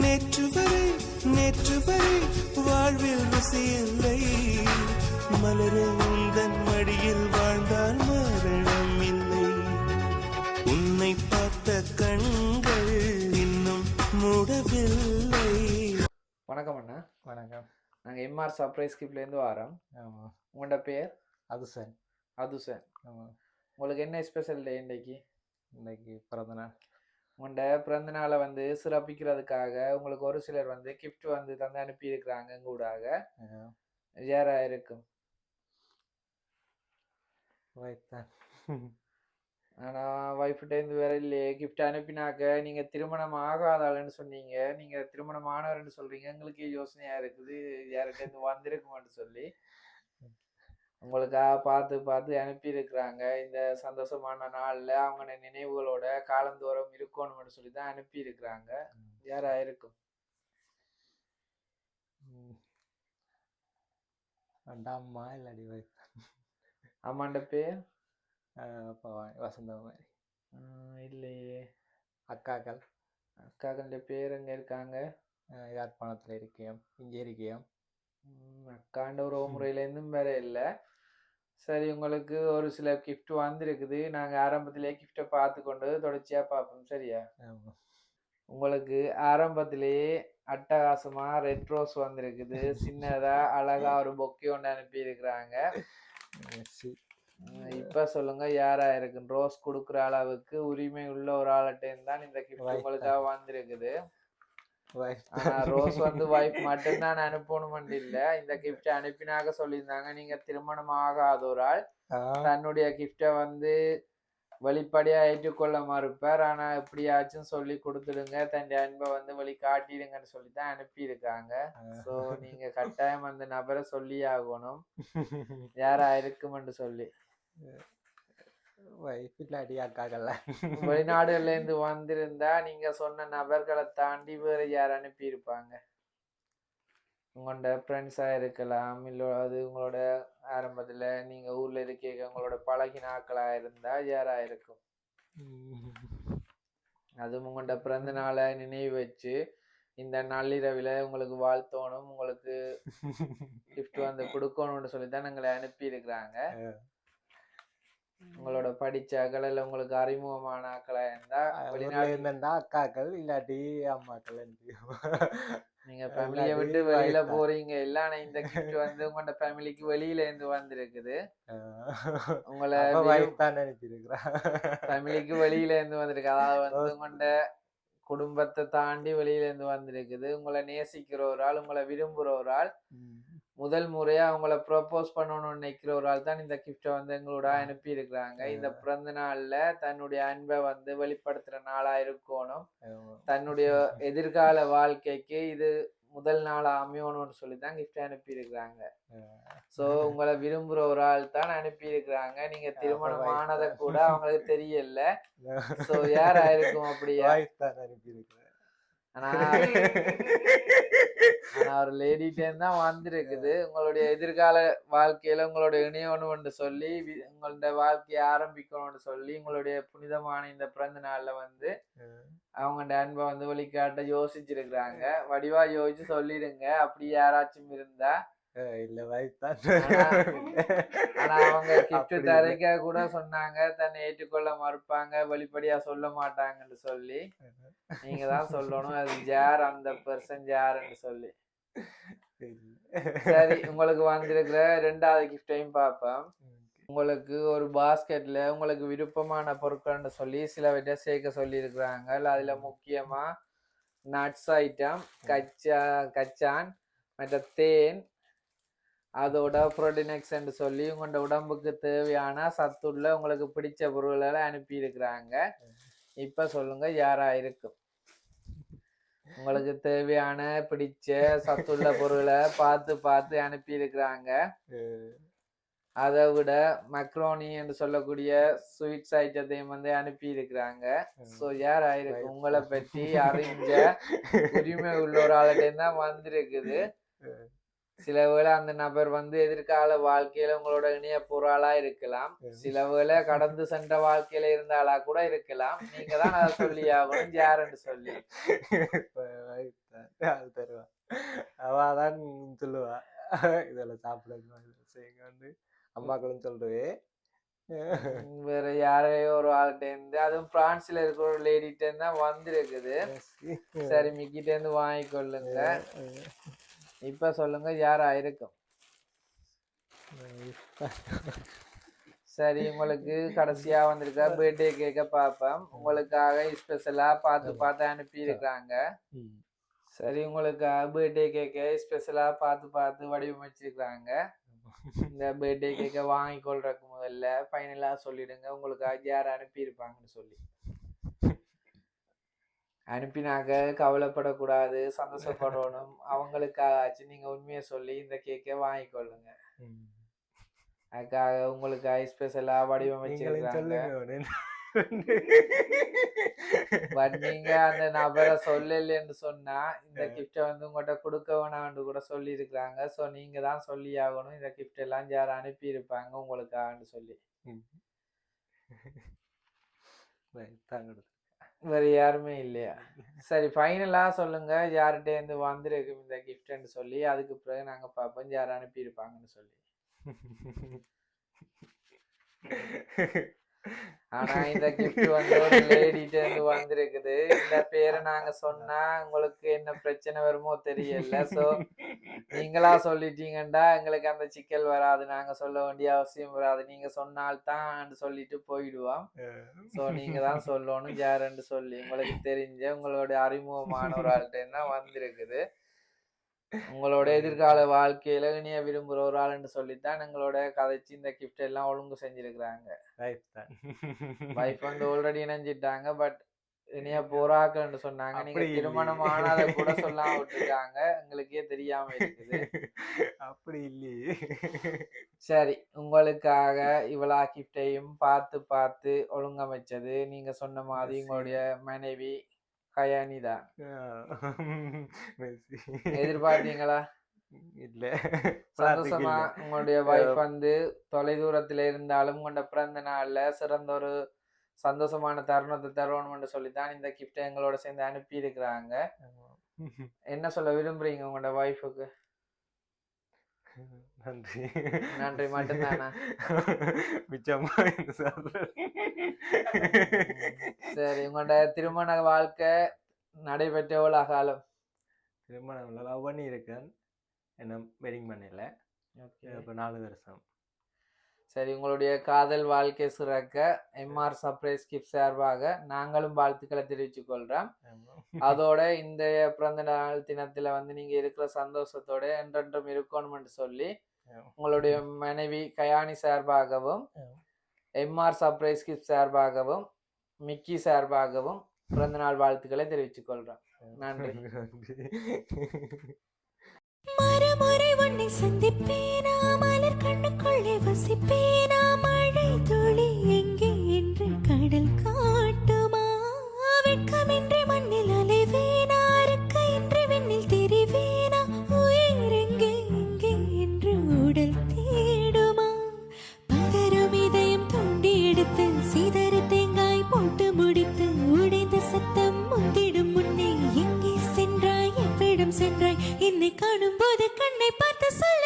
நேற்று வரை நேற்று வரை வாழ்வில் ருசியில்லை. மலரே உந்தன் மடியில் வாழ்ந்தால் மரணம் இல்லை. உன்னை பார்த்த கண்கள் இன்னும் மூடவில்லை. வணக்கம் அண்ணா. வணக்கம். நாங்கள் எம்ஆர் சர்ப்ரைஸ் கிப்லேருந்து வரோம். ஆமாம் உங்களோட பேர்? அது சார் அதுசன். ஆமாம் உங்களுக்கு என்ன ஸ்பெஷல் டே இன்னைக்கு? பிறந்த நாள் உங்களோட பிறந்த நாளை வந்து சிறப்பிக்கிறதுக்காக உங்களுக்கு ஒரு சிலர் வந்து gift வந்து தந்து அனுப்பியிருக்கிறாங்க கூடாக. யாரா இருக்கும் வைத்தான். ஆனால் ஒய்ஃப்கிட்டேருந்து வேற இல்லையே. கிஃப்ட் அனுப்பினாக்க நீங்கள் திருமணம் ஆகாதாளுன்னு சொன்னீங்க. நீங்கள் திருமணம் ஆனவர்னு சொல்கிறீங்க எங்களுக்கே யோசனையாக இருக்குது. யார்கிட்டேருந்து வந்திருக்குமான்னு சொல்லி. உங்களுக்காக பார்த்து பார்த்து அனுப்பியிருக்கிறாங்க. இந்த சந்தோஷமான நாளில் அவங்க நினைவுகளோட காலந்தோறும் இருக்கணும்னு சொல்லி தான் அனுப்பியிருக்கிறாங்க யாரா இருக்கும்? அம்மா இல்லாடி அம்மாண்ட பேர்? வசந்த மாதிரி ஆஹ் இல்லையே. அக்காக்கள். அக்காக்கள பேர் எங்கே இருக்காங்க? யாழ்ப்பாணத்தில் இருக்கியோம் இங்கே இருக்கியோம் ம், அக்காண்ட ஒரு முறையிலேருந்தும் வேற இல்லை. சரி உங்களுக்கு ஒரு சில gift வந்திருக்குது. நாங்கள் ஆரம்பத்திலே கிஃப்டை பார்த்து கொண்டு தொடர்ச்சியாக பார்ப்போம். சரியா? உங்களுக்கு ஆரம்பத்திலேயே அட்டகாசமா ரெட் ரோஸ் வந்திருக்குது. சின்னதா அழகா ஒரு பொக்கே ஒன்று அனுப்பி இருக்கிறாங்க இப்ப சொல்லுங்க யாரா இருக்கு ரோஸ் கொடுக்குற அளவுக்கு உரிமை உள்ள ஒரு ஆள்கிட்ட தான் இந்த கிஃப்ட். உங்களுக்காக வந்திருக்குது. ரோஸ் வந்து வைஃப் மட்டும்தான் அனுப்பணும் இல்ல இந்த கிஃப்ட் அனுப்பினாக சொல்லியிருந்தாங்க. நீங்க திருமணம் ஆகாத ஒரு ஆள். தன்னுடைய கிஃப்டை வந்து வெளிப்படையா ஏற்றுக்கொள்ள மறுப்பார். ஆனா எப்படியாச்சும் சொல்லி கொடுத்துடுங்க. தன் அன்பை வந்து வழி காட்டிடுங்கன்னு சொல்லி தான் அனுப்பியிருக்காங்க ஸோ நீங்க கட்டாயம் அந்த நபரை சொல்லி ஆகணும். யாரா இருக்குமென்று சொல்லி. இல்லாடி அக்காக்கள் வெளிநாடுகள்ல இருந்து வந்திருந்தா நீங்க சொன்ன நபர்களை தாண்டி வேற யார் அனுப்பியிருப்பாங்க? உங்களோட ஃப்ரெண்ட்ஸா இருக்கலாம் இல்ல அது உங்களோட ஆரம்பத்துல நீங்க ஊர்ல இருக்கீங்க உங்களோட பழகின ஆக்களா இருந்தா யாரா இருக்கும்? அதுவும் உங்களோட பிறந்த நாளை நினைவு வச்சு இந்த நள்ளிரவில் உங்களுக்கு வாழ்த்தோணும் உங்களுக்கு gift வந்து கொடுக்கணும்னு சொல்லி தான் எங்களை அனுப்பி இருக்கிறாங்க உங்களோட படிச்ச அக்கள் இல்ல உங்களுக்கு அறிமுகமான ஆக்களா இருந்தா ஊர்ல வெளிநாடு இருந்தா அக்காக்கள் இல்லாட்டி அம்மாக்கள் நீங்க ஃபேமிலியை விட்டு வெளியில. போறீங்க. இல்ல ஆனா இந்த gift வந்து உங்களோட ஃபேமிலிக்கு வெளியில இருந்து வந்திருக்குது. உங்களை ஃபேமிலிக்கு வெளியில இருந்து வந்திருக்கு. அதாவது வந்து உங்களோட குடும்பத்தை தாண்டி வெளியில இருந்து வந்திருக்குது. உங்களை நேசிக்கிற ஒரு ஆள் உங்களை விரும்புற ஒரு ஆள். முதல் முறையா அவங்கள ப்ரொபோஸ் பண்ணணும்னு நினைக்கிற ஒரு ஆள் தான் இந்த கிஃப்டை வந்து எங்களோட அனுப்பி இருக்கிறாங்க இந்த பிறந்த நாள்ல தன்னுடைய அன்பை வந்து வெளிப்படுத்துற நாளா இருக்கணும். தன்னுடைய எதிர்கால வாழ்க்கைக்கு இது முதல் நாள் அமையணும்னு சொல்லி தான் கிஃப்ட் அனுப்பி இருக்கிறாங்க சோ உங்களை விரும்புற ஒரு ஆள் தான் அனுப்பி இருக்கிறாங்க நீங்க திருமணம் ஆனதை. கூட அவங்களுக்கு தெரியல. சோ யாரா இருக்கும் அப்படியா? அனுப்பியிருக்கிறேன் ஆனா ஒரு லேடிட்டே தான் வந்திருக்குது. உங்களுடைய எதிர்கால வாழ்க்கையில உங்களோட இணையணும்னு சொல்லி வி- உங்களோட வாழ்க்கையை ஆரம்பிக்கணும்னு சொல்லி உங்களுடைய புனிதமான இந்த பிறந்த நாள்ல வந்து அவங்க அன்பை வந்து வழிகாட்ட யோசிச்சிருக்கிறாங்க. வடிவா யோசிச்சு சொல்லிடுங்க. அப்படி யாராச்சும் இருந்தா இல்ல வைஃப் தான். ஆனா அவங்க கிஃப்ட். தரைக்க கூட சொன்னாங்க. தன்னை ஏற்றுக்கொள்ள மறுப்பாங்க. வெளிப்படையா சொல்ல மாட்டாங்கன்னு சொல்லி. நீங்க தான் சொல்லணும். அது யார்? அந்த பர்சன் யாருன்னு சொல்லி. சரி உங்களுக்கு வந்திருக்கிற ரெண்டாவது கிஃப்டையும் பார்ப்போம். உங்களுக்கு ஒரு பாஸ்கெட்ல உங்களுக்கு விருப்பமான பொருட்கள்னு சொல்லி சிலவற்றை சேர்க்க சொல்லி இருக்கிறாங்க அதுல முக்கியமா நட்ஸ் ஐட்டம் கச்சா கச்சான் மற்ற தேன் அதோட புரோட்டினெக்ஸ் என்று சொல்லி உங்களோட உடம்புக்கு தேவையான சத்துள்ள உங்களுக்கு பிடிச்ச பொருள்களை அனுப்பி இருக்கிறாங்க இப்ப சொல்லுங்க யாரா இருக்கும்? உங்களுக்கு தேவையான பிடிச்ச சத்துள்ள பொருளை பார்த்து பார்த்து அனுப்பி இருக்கிறாங்க அதை விட மக்ரோனி என்று சொல்லக்கூடிய ஸ்வீட்ஸ் ஐட்டத்தையும் வந்து அனுப்பி இருக்கிறாங்க ஸோ யார் ஆயிருக்கு உங்களை பற்றி அறிஞ்ச உரிமை உள்ள ஒரு ஆள்கிட்ட தான் வந்திருக்குது. சில வேளை அந்த நபர் வந்து எதிர்கால வாழ்க்கையில உங்களோட இணைய பொருளா இருக்கலாம். சில வேளை கடந்து சென்ற வாழ்க்கையில இருந்த ஆளா கூட இருக்கலாம். நீங்க தான் அதை சொல்லி ஆகணும் யாருன்னு சொல்லி. இப்ப wife அது தருவா. அவ தான் சொல்லுவா. இதெல்லாம் சாப்பிட செய்யுங்க வந்து அம்மாக்களும் சொல்லுவே வேற யாரையோ ஒரு ஆள்கிட்ட இருந்து அதுவும் பிரான்ஸ்ல இருக்கிற ஒரு லேடிட்ட இருந்தா வந்திருக்குது. சரி மிக்கிட்ட இருந்து வாங்கிக்கொள்ளுங்க இப்ப சொல்லுங்க யாரா இருக்கும்? சரி உங்களுக்கு கடைசியா வந்திருக்க பர்த்டே கேக்க பார்ப்போம் உங்களுக்காக ஸ்பெஷலா பார்த்து பார்த்து அனுப்பி இருக்காங்க. சரி உங்களுக்காக பர்த்டே கேக்க ஸ்பெஷலா பார்த்து பார்த்து வடிவமைச்சிருக்காங்க இந்த பர்த்டே கேக்க வாங்கி கொள்றதுக்கு முதல்ல ஃபைனலா சொல்லிடுங்க. உங்களுக்காக யார் அனுப்பியிருப்பாங்கன்னு சொல்லி. அனுப்பினாக்க கவலைப்படக்கூடாது. சந்தோஷப்படணும். அவங்களுக்காச்சு நீங்க உண்மையை சொல்லி இந்த கேக்கை வாங்கிக்கொள்ளுங்க. அதுக்காக உங்களுக்காக ஸ்பெஷலா வடிவமைச்சிருக்காங்க. பட் நீங்க அந்த நபரை சொல்லலைன்னு சொன்னா இந்த. கிஃப்டை வந்து உங்கள்கிட்ட கொடுக்க வேணாம்னு கூட சொல்லி இருக்கிறாங்க ஸோ நீங்க தான் சொல்லி ஆகணும். இந்த கிஃப்ட் எல்லாம் யார் அனுப்பி இருப்பாங்க உங்களுக்காகன்னு சொல்லி. தாங்க. வேற யாருமே இல்லையா? சரி ஃபைனலாக சொல்லுங்க. யார்கிட்ட இருந்து வந்திருக்கு இந்த கிஃப்ட்னு சொல்லி. அதுக்கு பிறகு நாங்கள் பார்ப்போம். யார் அனுப்பியிருப்பாங்கன்னு சொல்லி. ஆனா இந்த கிஃப்ட் வந்து ஒரு லேடிட்ட இருந்து வந்திருக்குது. இந்த பேரை நாங்க சொன்னா உங்களுக்கு என்ன பிரச்சனை வருமோ தெரியல. சோ நீங்களா சொல்லிட்டீங்கன்னா எங்களுக்கு அந்த சிக்கல் வராது. நாங்க சொல்ல வேண்டிய அவசியம் வராது. நீங்க சொன்னால்தான் சொல்லிட்டு போயிடுவோம். சோ நீங்க தான் சொல்லணும். யாருன்னு சொல்லி உங்களுக்கு தெரிஞ்ச உங்களோட அறிமுகமான ஒரு ஆள்கிட்ட தான் வந்திருக்குது. உங்களோட எதிர்கால வாழ்க்கையில இனிய விரும்புற ஒரு ஆளுன்னு சொல்லித்தான் எங்களோட கதைச்சு இந்த கிஃப்ட் எல்லாம் ஒழுங்கு செஞ்சிருக்கிறாங்க. வைஃப் வந்து ஆல்ரெடி இணைஞ்சிட்டாங்க பட் இனிய போராக்கன்னு சொன்னாங்க. நீங்க. திருமணம் ஆனதை கூட சொல்லாம விட்டுருக்காங்க எங்களுக்கே தெரியாம இருக்குது. அப்படி இல்லையே. சரி உங்களுக்காக இவ்வளா கிஃப்டையும் பார்த்து பார்த்து ஒழுங்கமைச்சது. நீங்க சொன்ன மாதிரி. உங்களுடைய மனைவி Merci. எதிர்பார்த்தீங்களா? இல்ல. சந்தோஷமா. உங்களுடைய வைஃப் வந்து தொலைதூரத்துல இருந்தாலும் உங்களோட பிறந்த நாள்ல சிறந்த ஒரு சந்தோஷமான தருணத்தை தருவணும்னு சொல்லித்தான் இந்த கிஃப்டை எங்களோட சேர்ந்து அனுப்பி இருக்கிறாங்க. என்ன சொல்ல விரும்புறீங்க உங்களோட வைஃபுக்கு நன்றி நன்றி மட்டும்தானா? மிச்சமா சொல்றேன் சரி உங்களோட திருமண வாழ்க்கை நடைபெற்ற எவ்வளவு காலம் திருமணம் லவ் பண்ணி இருக்கேன் என்ன வெட்டிங் பண்ணல இப்போ நாலு வருஷம் சரி உங்களுடைய காதல் வாழ்க்கை சிறக்க எம்ஆர் சர்ப்ரைஸ் கிஃப்ட் சார்பாக நாங்களும் வாழ்த்துக்களை தெரிவித்துக் கொள்றோம். அதோட இந்த பிறந்த நாள் தினத்துல வந்து நீங்க இருக்கிற சந்தோஷத்தோட என்றென்றும் இருக்கணும்னு சொல்லி. உங்களுடைய மனைவி கயானி சார்பாகவும். எம்ஆர் சர்ப்ரைஸ் கிஃப்ட் சார்பாகவும் மிக்கி சார்பாகவும் பிறந்த நாள் வாழ்த்துக்களை தெரிவித்துக் கொள்றோம் நன்றி. நன்றி மறுமுறை உன்னை சந்திப்பேனா மலர் கண்ணுக்குள்ளே வசிப்பேனா மழை துளி காணும் போது கண்ணை பார்த்து சொல்ல